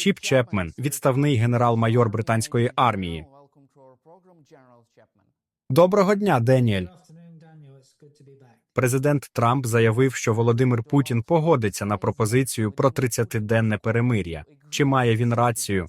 Чіп Чепмен, відставний генерал-майор британської армії. Доброго дня, Деніель. Президент Трамп заявив, що Володимир Путін погодиться на пропозицію про 30-денне перемир'я. Чи має він рацію?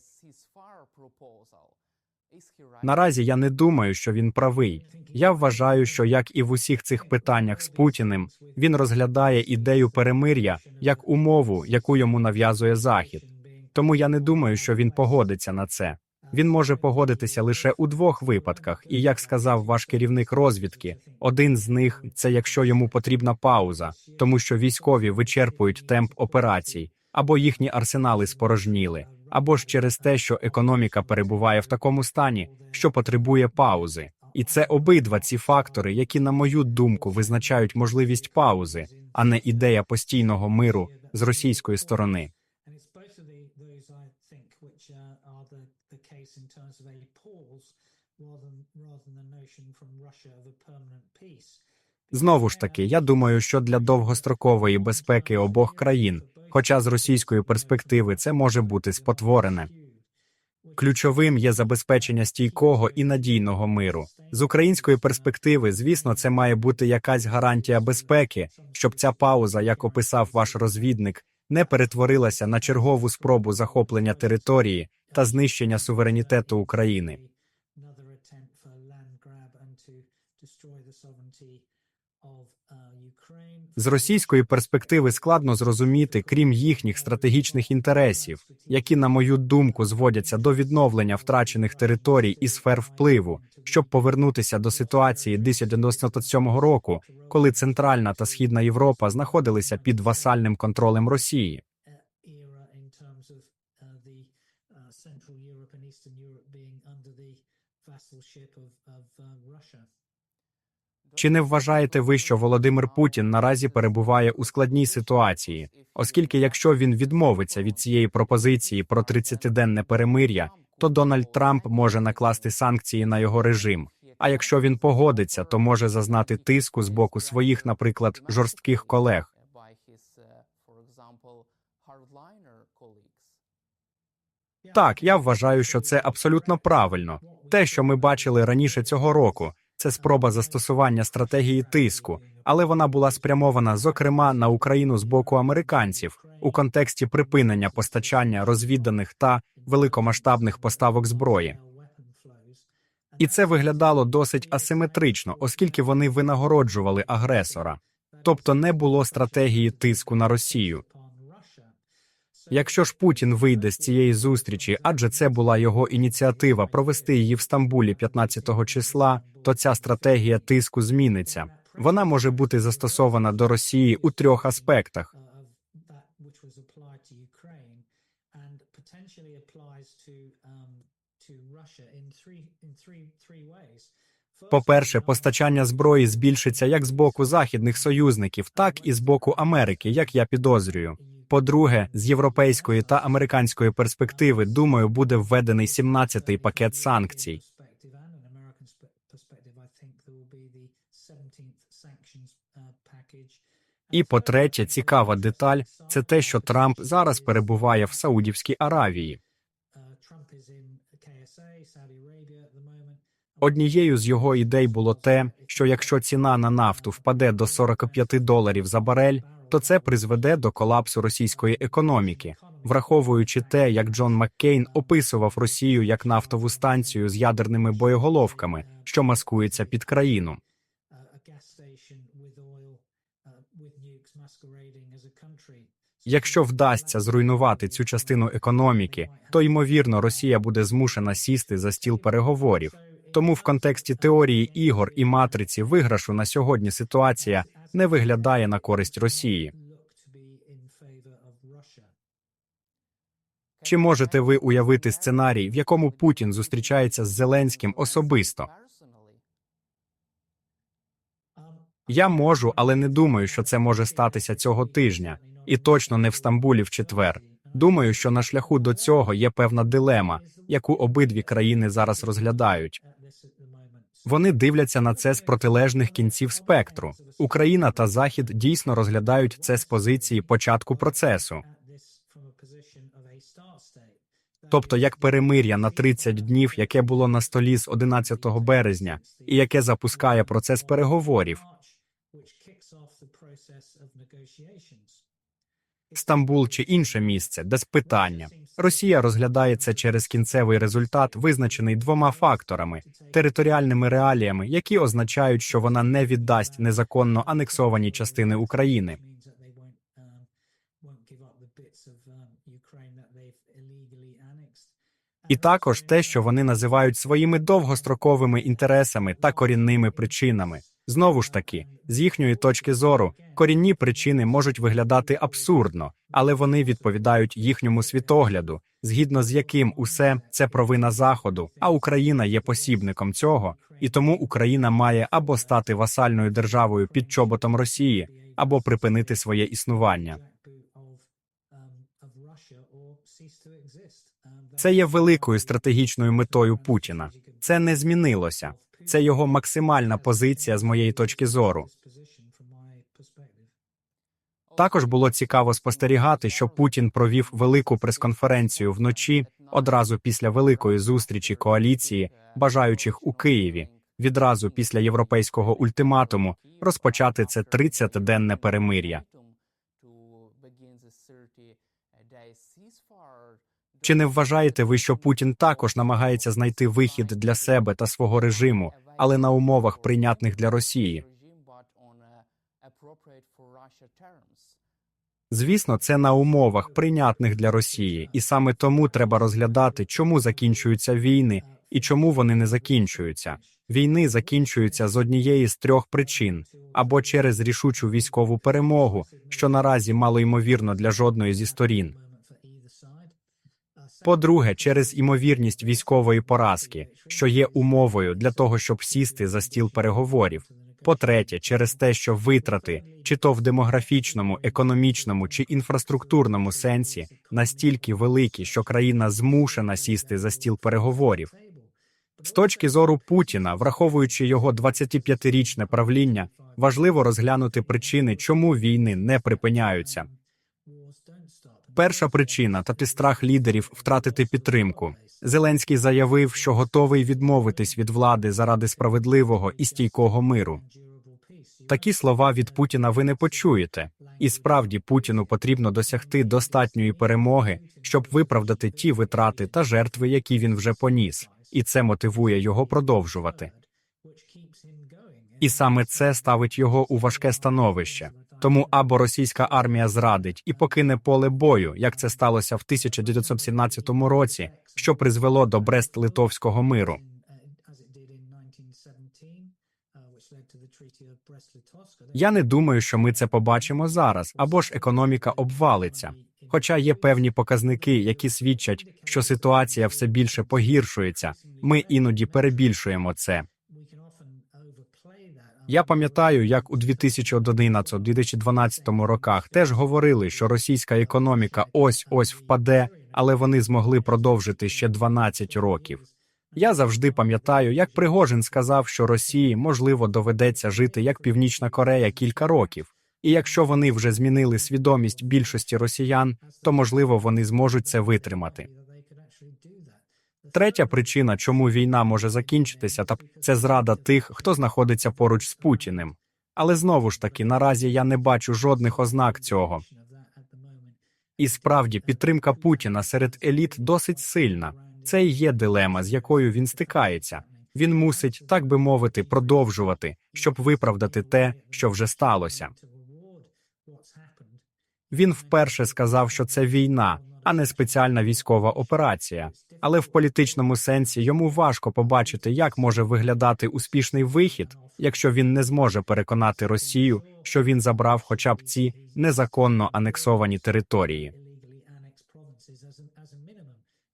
Наразі я не думаю, що він правий. Я вважаю, що як і в усіх цих питаннях з Путіним, він розглядає ідею перемир'я як умову, яку йому нав'язує Захід. Тому я не думаю, що він погодиться на це. Він може погодитися лише у двох випадках, і як сказав ваш керівник розвідки, один з них це якщо йому потрібна пауза, тому що військові вичерпують темп операцій, або їхні арсенали спорожніли, або ж через те, що економіка перебуває в такому стані, що потребує паузи. І це обидва ці фактори, які, на мою думку, визначають можливість паузи, а не ідея постійного миру з російської сторони. And it's both of the, those, I think, which uh, are the, the case in terms of a pause rather than, rather than the notion from Russia of a permanent peace. Знову ж таки, я думаю, що для довгострокової безпеки обох країн, хоча з російської перспективи це може бути спотворене. Ключовим є забезпечення стійкого і надійного миру. З української перспективи, звісно, це має бути якась гарантія безпеки, щоб ця пауза, як описав ваш розвідник, не перетворилася на чергову спробу захоплення території та знищення суверенітету України. З російської перспективи складно зрозуміти, крім їхніх стратегічних інтересів, які, на мою думку, зводяться до відновлення втрачених територій і сфер впливу, щоб повернутися до ситуації 1997 року, коли Центральна та Східна Європа знаходилися під васальним контролем Росії. uh, uh, uh, uh, Russia. Чи не вважаєте ви, що Володимир Путін наразі перебуває у складній ситуації, оскільки якщо він відмовиться від цієї пропозиції про 30-денне перемир'я, то Дональд Трамп може накласти санкції на його режим. А якщо він погодиться, то може зазнати тиску з боку своїх, наприклад, жорстких колег. Так, я вважаю, що це абсолютно правильно. Те, що ми бачили раніше цього року, це спроба застосування стратегії тиску, але вона була спрямована зокрема на Україну з боку американців у контексті припинення постачання розвідданих та великомасштабних поставок зброї. І це виглядало досить асиметрично, оскільки вони винагороджували агресора, тобто не було стратегії тиску на Росію. Якщо ж Путін вийде з цієї зустрічі, адже це була його ініціатива провести її в Стамбулі 15 числа, то ця стратегія тиску зміниться. Вона може бути застосована до Росії у трьох аспектах. По-перше, uh, постачання зброї збільшиться як з боку західних союзників, так і з боку Америки, як я підозрюю. По-друге, з європейської та американської перспективи, думаю, буде введений 17-й пакет санкцій. perspective and an American spe- perspective, I think there will be the 17th sanctions package. І по-третє, цікава деталь це те, що Трамп зараз перебуває в Саудівській Аравії. Однією з його ідей було те, що якщо ціна на нафту впаде до 45 доларів за барель, то це призведе до колапсу російської економіки, враховуючи те, як Джон Маккейн описував Росію як нафтову станцію з ядерними боєголовками, що маскується під країну. Якщо вдасться зруйнувати цю частину економіки, то ймовірно Росія буде змушена сісти за стіл переговорів. Тому в контексті теорії ігор і матриці виграшу на сьогодні ситуація не виглядає на користь Росії. Чи можете ви уявити сценарій, в якому Путін зустрічається з Зеленським особисто? Я можу, але не думаю, що це може статися цього тижня, і точно не в Стамбулі в четвер. Думаю, що на шляху до цього є певна дилема, яку обидві країни зараз розглядають. Вони дивляться на це з протилежних кінців спектру. Україна та Захід дійсно розглядають це з позиції початку процесу. Тобто як перемир'я на 30 днів, яке було на столі з 11 березня, і яке запускає процес переговорів. Стамбул чи інше місце, без питання. Росія розглядає це через кінцевий результат, визначений двома факторами територіальними реаліями, які означають, що вона не віддасть незаконно анексовані частини України. І також те, що вони називають своїми довгостроковими інтересами та корінними причинами. Знову ж таки, з їхньої точки зору, корінні причини можуть виглядати абсурдно, але вони відповідають їхньому світогляду, згідно з яким усе це провина Заходу, а Україна є посібником цього, і тому Україна має або стати васальною державою під чоботом Росії, або припинити своє існування. Це є великою стратегічною метою Путіна. Це не змінилося. Це його максимальна позиція з моєї точки зору. Також було цікаво спостерігати, що Путін провів велику прес-конференцію вночі одразу після великої зустрічі коаліції, бажаючих у Києві, відразу після європейського ультиматуму розпочати це 30-денне перемир'я. Чи не вважаєте ви, що Путін також намагається знайти вихід для себе та свого режиму, але на умовах прийнятних для Росії? Звісно, це на умовах прийнятних для Росії, і саме тому треба розглядати, чому закінчуються війни і чому вони не закінчуються. Війни закінчуються з однієї з трьох причин або через рішучу військову перемогу, що наразі мало ймовірно для жодної зі сторін. По-друге, через імовірність військової поразки, що є умовою для того, щоб сісти за стіл переговорів. По-третє, через те, що витрати, чи то в демографічному, економічному чи інфраструктурному сенсі, настільки великі, що країна змушена сісти за стіл переговорів. З точки зору Путіна, враховуючи його 25-річне правління, важливо розглянути причини, чому війни не припиняються. Перша причина та страх лідерів втратити підтримку. Зеленський заявив, що готовий відмовитись від влади заради справедливого і стійкого миру. Такі слова від Путіна ви не почуєте, і справді Путіну потрібно досягти достатньої перемоги, щоб виправдати ті витрати та жертви, які він вже поніс, і це мотивує його продовжувати. І саме це ставить його у важке становище. Тому або російська армія зрадить і покине поле бою, як це сталося в 1917 році, що призвело до Брест-Литовського миру. Я не думаю, що ми це побачимо зараз, або ж економіка обвалиться. Хоча є певні показники, які свідчать, що ситуація все більше погіршується. Ми іноді перебільшуємо це. Я пам'ятаю, як у 2011-2012 роках теж говорили, що російська економіка ось ось впаде, але вони змогли продовжити ще 12 років. Я завжди пам'ятаю, як Пригожин сказав, що Росії можливо доведеться жити як Північна Корея кілька років, і якщо вони вже змінили свідомість більшості росіян, то можливо вони зможуть це витримати. Третя причина, чому війна може закінчитися, та це зрада тих, хто знаходиться поруч з Путіним. Але знову ж таки, наразі я не бачу жодних ознак цього. І справді підтримка Путіна серед еліт досить сильна. Це і є дилема, з якою він стикається. Він мусить, так би мовити, продовжувати, щоб виправдати те, що вже сталося. Він вперше сказав, що це війна, а не спеціальна військова операція. Але в політичному сенсі йому важко побачити, як може виглядати успішний вихід, якщо він не зможе переконати Росію, що він забрав хоча б ці незаконно анексовані території.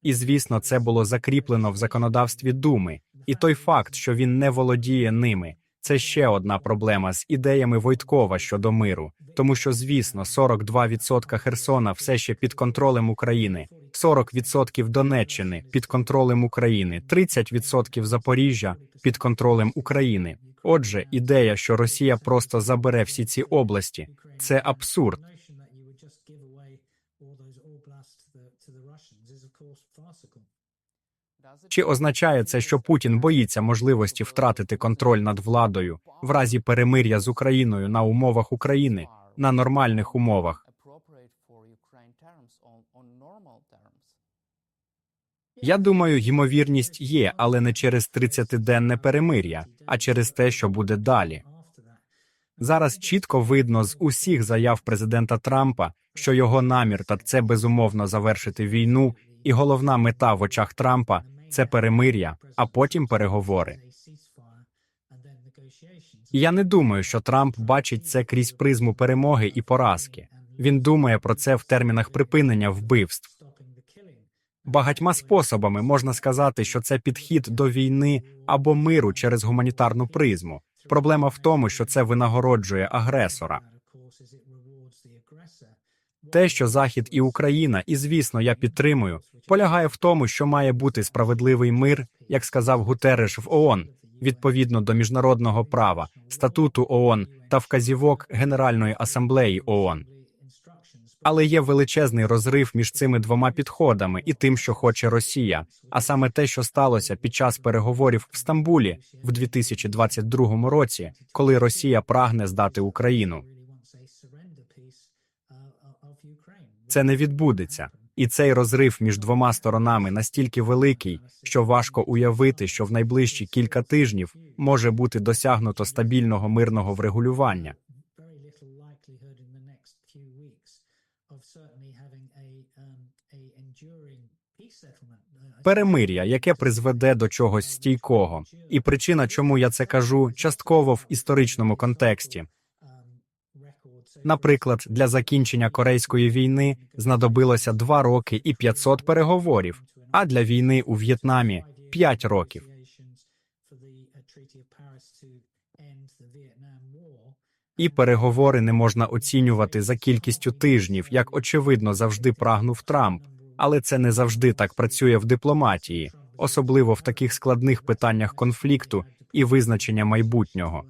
І звісно, це було закріплено в законодавстві Думи, і той факт, що він не володіє ними. Це ще одна проблема з ідеями Войткова щодо миру, тому що, звісно, 42% Херсона все ще під контролем України, 40% Донеччини під контролем України, 30% Запоріжжя під контролем України. Отже, ідея, що Росія просто забере всі ці області, це абсурд. Чи означає це, що Путін боїться можливості втратити контроль над владою в разі перемир'я з Україною на умовах України на нормальних умовах? Я думаю, ймовірність є, але не через 30-денне перемир'я, а через те, що буде далі. Зараз чітко видно з усіх заяв президента Трампа, що його намір та це безумовно завершити війну, і головна мета в очах Трампа це перемир'я, а потім переговори. Я не думаю, що Трамп бачить це крізь призму перемоги і поразки. Він думає про це в термінах припинення вбивств. Багатьма способами можна сказати, що це підхід до війни або миру через гуманітарну призму. Проблема в тому, що це винагороджує агресора. Те, що Захід і Україна, і звісно, я підтримую, полягає в тому, що має бути справедливий мир, як сказав Гутереш в ООН, відповідно до міжнародного права, статуту ООН та вказівок Генеральної асамблеї ООН. Але є величезний розрив між цими двома підходами і тим, що хоче Росія, а саме те, що сталося під час переговорів в Стамбулі в 2022 році, коли Росія прагне здати Україну. Це не відбудеться, і цей розрив між двома сторонами настільки великий, що важко уявити, що в найближчі кілька тижнів може бути досягнуто стабільного мирного врегулювання. Перемир'я, яке призведе до чогось стійкого, і причина, чому я це кажу, частково в історичному контексті. Наприклад, для закінчення Корейської війни знадобилося 2 роки і 500 переговорів, а для війни у В'єтнамі 5 років. І переговори не можна оцінювати за кількістю тижнів, як очевидно завжди прагнув Трамп, але це не завжди так працює в дипломатії, особливо в таких складних питаннях конфлікту і визначення майбутнього.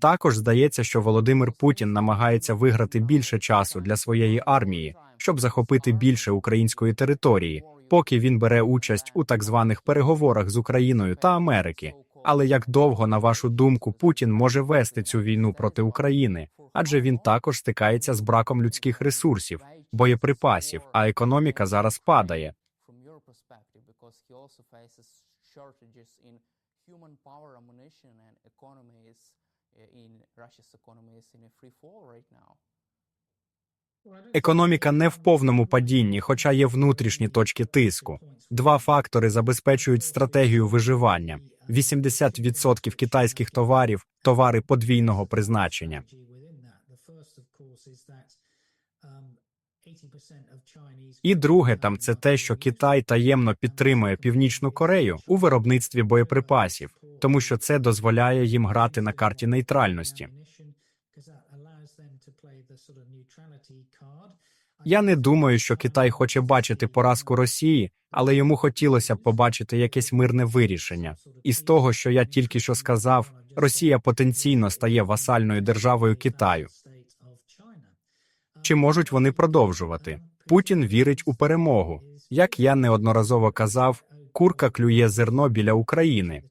Також здається, що Володимир Путін намагається виграти більше часу для своєї армії, щоб захопити більше української території, поки він бере участь у так званих переговорах з Україною та Америки. Але як довго, на вашу думку, Путін може вести цю війну проти України? Адже він також стикається з браком людських ресурсів, боєприпасів, а економіка зараз падає. shortages in human power, ammunition, and economy is now. Економіка не в повному падінні, хоча є внутрішні точки тиску. Два фактори забезпечують стратегію виживання: 80% китайських товарів товари подвійного призначення. І друге, там це те, що Китай таємно підтримує Північну Корею у виробництві боєприпасів, тому що це дозволяє їм грати на карті нейтральності. Я не думаю, що Китай хоче бачити поразку Росії, але йому хотілося б побачити якесь мирне вирішення. І з того, що я тільки що сказав, Росія потенційно стає васальною державою Китаю. Чи можуть вони продовжувати? Путін вірить у перемогу. Як я неодноразово казав, курка клює зерно біля України.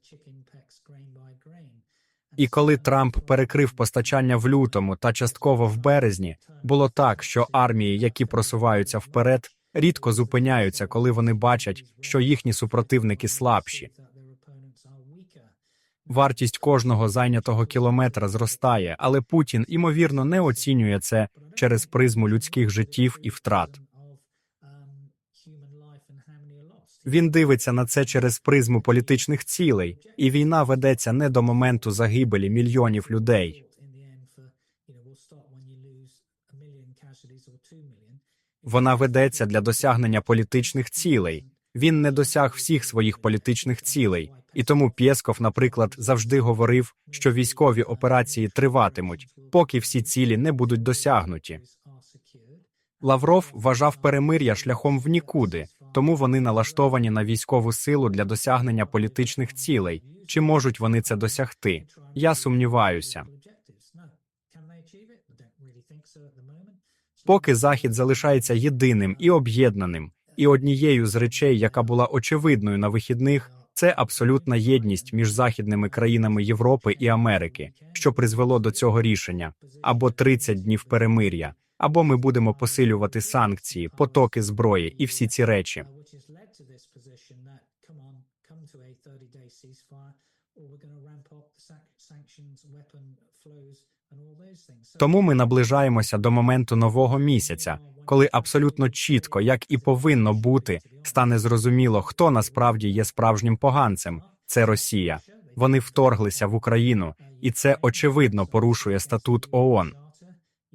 І коли Трамп перекрив постачання в лютому та частково в березні, було так, що армії, які просуваються вперед, рідко зупиняються, коли вони бачать, що їхні супротивники слабші. Вартість кожного зайнятого кілометра зростає, але Путін імовірно не оцінює це через призму людських життів і втрат. Він дивиться на це через призму політичних цілей, і війна ведеться не до моменту загибелі мільйонів людей. Вона ведеться для досягнення політичних цілей. Він не досяг всіх своїх політичних цілей, і тому Пєсков, наприклад, завжди говорив, що військові операції триватимуть, поки всі цілі не будуть досягнуті. Лавров вважав перемир'я шляхом в нікуди, тому вони налаштовані на військову силу для досягнення політичних цілей. Чи можуть вони це досягти? Я сумніваюся. поки Захід залишається єдиним і об'єднаним. І однією з речей, яка була очевидною на вихідних, це абсолютна єдність між західними країнами Європи і Америки, що призвело до цього рішення або 30 днів перемир'я, або ми будемо посилювати санкції, потоки зброї і всі ці речі. which has led to this position that come on, come to a 30-day ceasefire, or we're going to ramp up the sac- sanctions, weapon flows, and all those things. So Тому ми наближаємося до моменту нового місяця, коли абсолютно чітко, як і повинно бути, стане зрозуміло, хто насправді є справжнім поганцем. Це Росія. Вони вторглися в Україну, і це очевидно порушує статут ООН.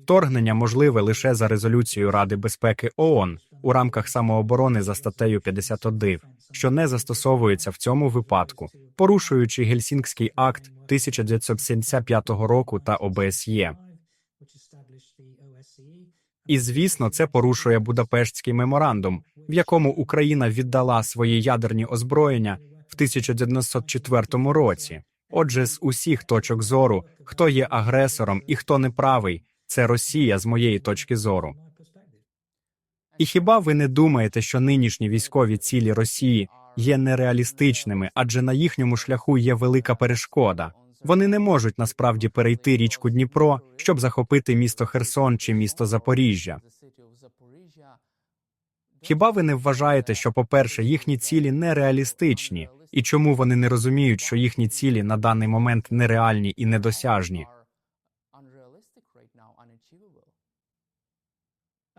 Вторгнення можливе лише за резолюцією Ради безпеки ООН у рамках самооборони за статтею 51, що не застосовується в цьому випадку, порушуючи Гельсінкський акт 1975 року та ОБСЄ. І звісно, це порушує Будапештський меморандум, в якому Україна віддала свої ядерні озброєння в 1994 році. Отже, з усіх точок зору, хто є агресором і хто неправий, це Росія з моєї точки зору. І хіба ви не думаєте, що нинішні військові цілі Росії є нереалістичними, адже на їхньому шляху є велика перешкода? Вони не можуть насправді перейти річку Дніпро, щоб захопити місто Херсон чи місто Запоріжжя. Хіба ви не вважаєте, що, по-перше, їхні цілі нереалістичні, і чому вони не розуміють, що їхні цілі на даний момент нереальні і недосяжні?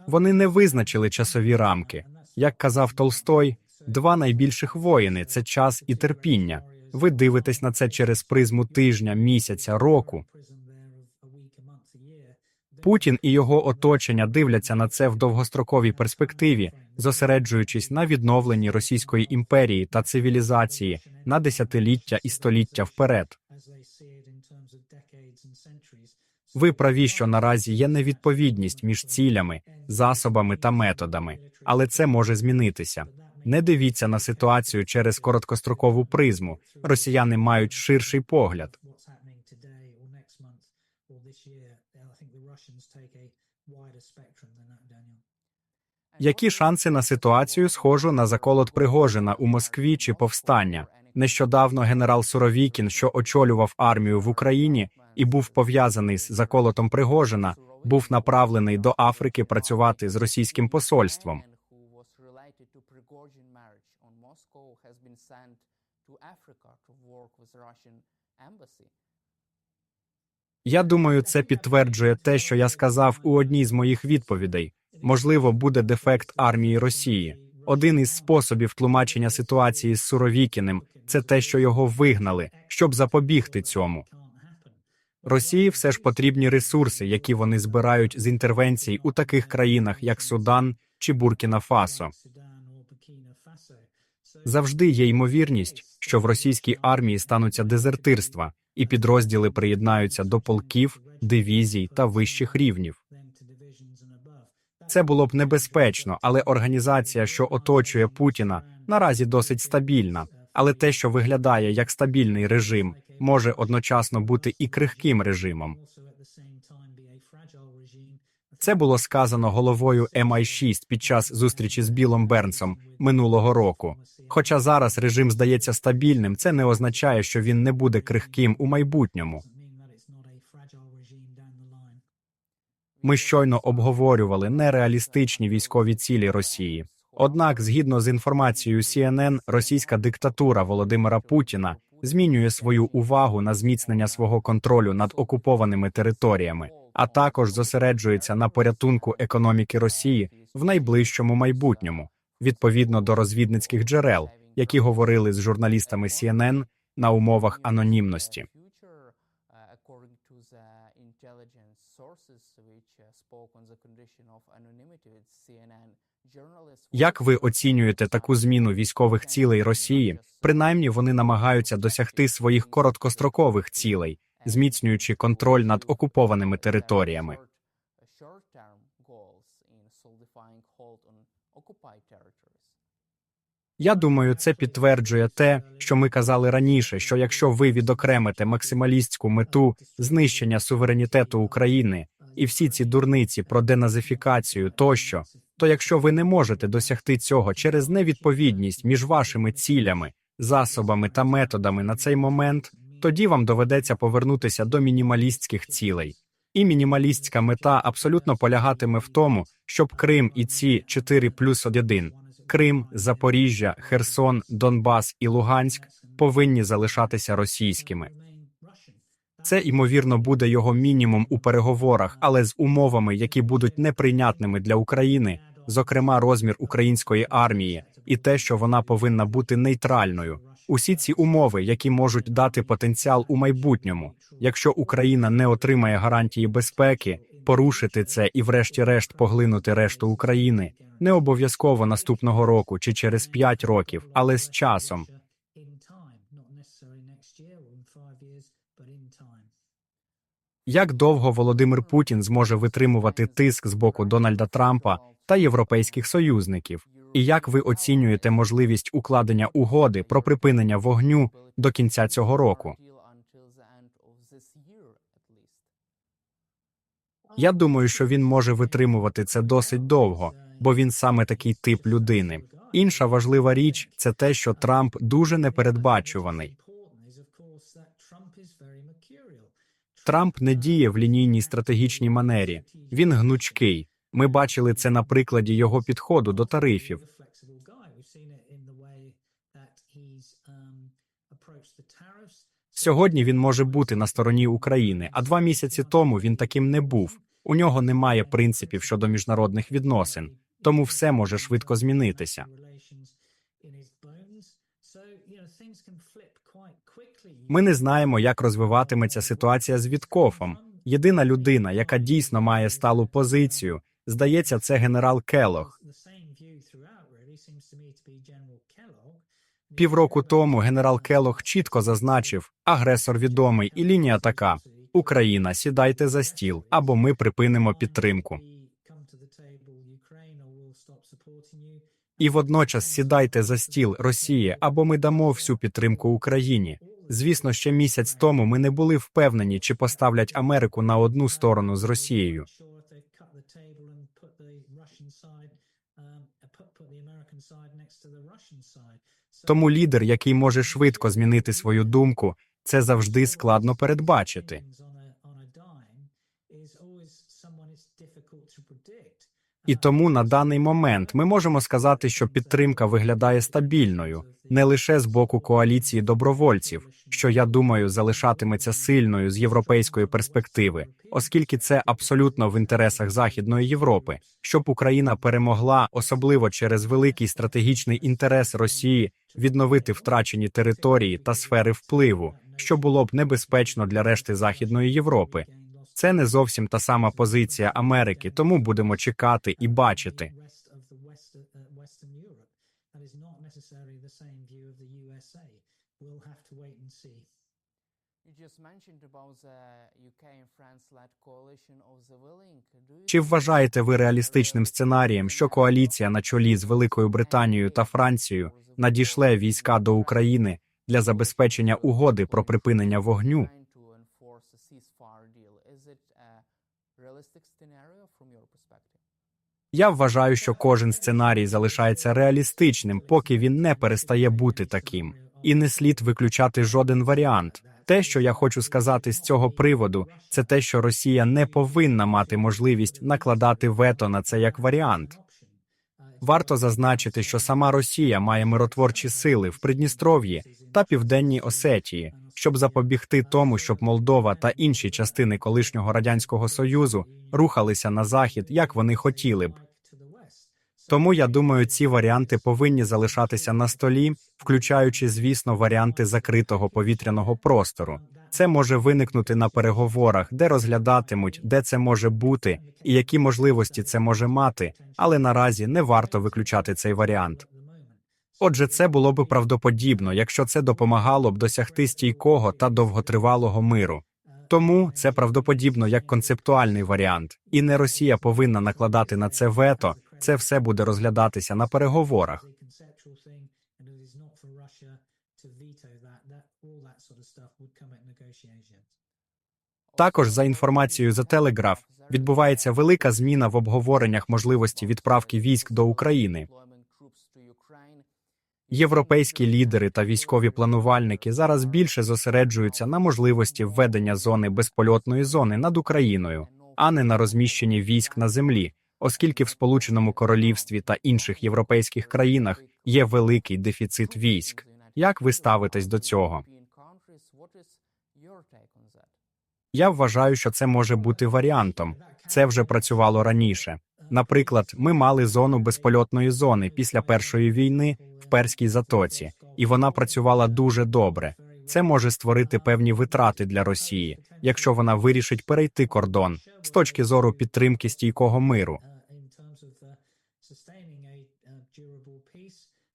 Вони не визначили часові рамки. Як казав Толстой, два найбільших воїни це час і терпіння. Ви дивитесь на це через призму тижня, місяця, року. Путін і його оточення дивляться на це в довгостроковій перспективі, зосереджуючись на відновленні Російської імперії та цивілізації на десятиліття і століття вперед. Ви праві, що наразі є невідповідність між цілями, засобами та методами, але це може змінитися. Не дивіться на ситуацію через короткострокову призму. Росіяни мають ширший погляд. Які шанси на ситуацію схожу на заколот Пригожина у Москві чи повстання? Нещодавно генерал Суровікін, що очолював армію в Україні і був пов'язаний з заколотом Пригожина, був направлений до Африки працювати з російським посольством. Я думаю, це підтверджує те, що я сказав у одній з моїх відповідей. Можливо, буде дефект армії Росії. Один із способів тлумачення ситуації з Суровікіним це те, що його вигнали, щоб запобігти цьому. Росії все ж потрібні ресурси, які вони збирають з інтервенцій у таких країнах, як Судан чи Буркіна Фасо. Завжди є ймовірність, що в російській армії стануться дезертирства, і підрозділи приєднаються до полків, дивізій та вищих рівнів. Це було б небезпечно, але організація, що оточує Путіна, наразі досить стабільна. Але те, що виглядає як стабільний режим, може одночасно бути і крихким режимом. Це було сказано головою MI6 під час зустрічі з Білом Бернсом минулого року. Хоча зараз режим здається стабільним, це не означає, що він не буде крихким у майбутньому. Ми щойно обговорювали нереалістичні військові цілі Росії. Однак, згідно з інформацією CNN, російська диктатура Володимира Путіна змінює свою увагу на зміцнення свого контролю над окупованими територіями, а також зосереджується на порятунку економіки Росії в найближчому майбутньому, відповідно до розвідницьких джерел, які говорили з журналістами CNN на умовах анонімності. Як ви оцінюєте таку зміну військових цілей Росії? Принаймні вони намагаються досягти своїх короткострокових цілей, зміцнюючи контроль над окупованими територіями. Я думаю, це підтверджує те, що ми казали раніше: що якщо ви відокремите максималістську мету знищення суверенітету України і всі ці дурниці про деназифікацію тощо, то якщо ви не можете досягти цього через невідповідність між вашими цілями, засобами та методами на цей момент, тоді вам доведеться повернутися до мінімалістських цілей. І мінімалістська мета абсолютно полягатиме в тому, щоб Крим і ці 4 плюс 1 Крим, Запоріжжя, Херсон, Донбас і Луганськ повинні залишатися російськими. Це ймовірно буде його мінімум у переговорах, але з умовами, які будуть неприйнятними для України, зокрема розмір української армії і те, що вона повинна бути нейтральною. Усі ці умови, які можуть дати потенціал у майбутньому, якщо Україна не отримає гарантії безпеки, порушити це і, врешті-решт, поглинути решту України не обов'язково наступного року чи через 5 років, але з часом. Як довго Володимир Путін зможе витримувати тиск з боку Дональда Трампа та європейських союзників? І як ви оцінюєте можливість укладення угоди про припинення вогню до кінця цього року? Я думаю, що він може витримувати це досить довго, бо він саме такий тип людини. Інша важлива річ це те, що Трамп дуже непередбачуваний. Трамп не діє в лінійній стратегічній манері. Він гнучкий. Ми бачили це на прикладі його підходу до тарифів. Сьогодні він може бути на стороні України, а два місяці тому він таким не був. У нього немає принципів щодо міжнародних відносин, тому все може швидко змінитися. Ми не знаємо, як розвиватиметься ситуація з Віткофом. Єдина людина, яка дійсно має сталу позицію, здається, це генерал Келох. Півроку тому генерал Келох чітко зазначив: агресор відомий, і лінія така: Україна, сідайте за стіл, або ми припинимо підтримку. І водночас сідайте за стіл Росії, або ми дамо всю підтримку Україні. Звісно, ще місяць тому ми не були впевнені, чи поставлять Америку на одну сторону з Росією. Тому лідер, який може швидко змінити свою думку, це завжди складно передбачити. І тому на даний момент ми можемо сказати, що підтримка виглядає стабільною не лише з боку коаліції добровольців, що я думаю залишатиметься сильною з європейської перспективи, оскільки це абсолютно в інтересах Західної Європи, щоб Україна перемогла, особливо через великий стратегічний інтерес Росії відновити втрачені території та сфери впливу, що було б небезпечно для решти Західної Європи. Це не зовсім та сама позиція Америки, тому будемо чекати і бачити. Чи вважаєте ви реалістичним сценарієм, що коаліція на чолі з Великою Британією та Францією надішле війська до України для забезпечення угоди про припинення вогню? Я вважаю, що кожен сценарій залишається реалістичним, поки він не перестає бути таким, і не слід виключати жоден варіант. Те, що я хочу сказати з цього приводу, це те, що Росія не повинна мати можливість накладати вето на це як варіант. Варто зазначити, що сама Росія має миротворчі сили в Придністров'ї та Південній Осетії, щоб запобігти тому, щоб Молдова та інші частини колишнього радянського союзу рухалися на захід, як вони хотіли б. Тому я думаю, ці варіанти повинні залишатися на столі, включаючи, звісно, варіанти закритого повітряного простору. Це може виникнути на переговорах, де розглядатимуть, де це може бути і які можливості це може мати, але наразі не варто виключати цей варіант. Отже, це було б правдоподібно, якщо це допомагало б досягти стійкого та довготривалого миру. Тому це правдоподібно як концептуальний варіант, і не Росія повинна накладати на це вето. Це все буде розглядатися на переговорах. Також, за інформацією The Telegraph, відбувається велика зміна в обговореннях можливості відправки військ до України. Європейські лідери та військові планувальники зараз більше зосереджуються на можливості введення зони безпольотної зони над Україною, а не на розміщенні військ на землі, оскільки в Сполученому Королівстві та інших європейських країнах є великий дефіцит військ. Як ви ставитесь до цього? Я вважаю, що це може бути варіантом. Це вже працювало раніше. Наприклад, ми мали зону безпольотної зони після першої війни Перській затоці, і вона працювала дуже добре. Це може створити певні витрати для Росії, якщо вона вирішить перейти кордон з точки зору підтримки стійкого миру.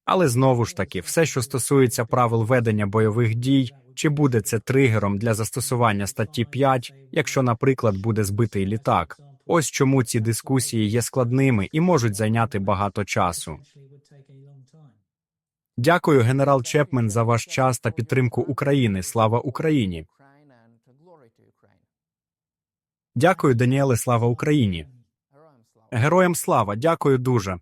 Але знову ж таки, все, що стосується правил ведення бойових дій, чи буде це тригером для застосування статті 5, якщо, наприклад, буде збитий літак. Ось чому ці дискусії є складними і можуть зайняти багато часу. Дякую, генерал Чепмен, за ваш час та підтримку України. Слава Україні! Дякую, Даніеле. Слава Україні! Героям слава! Дякую дуже.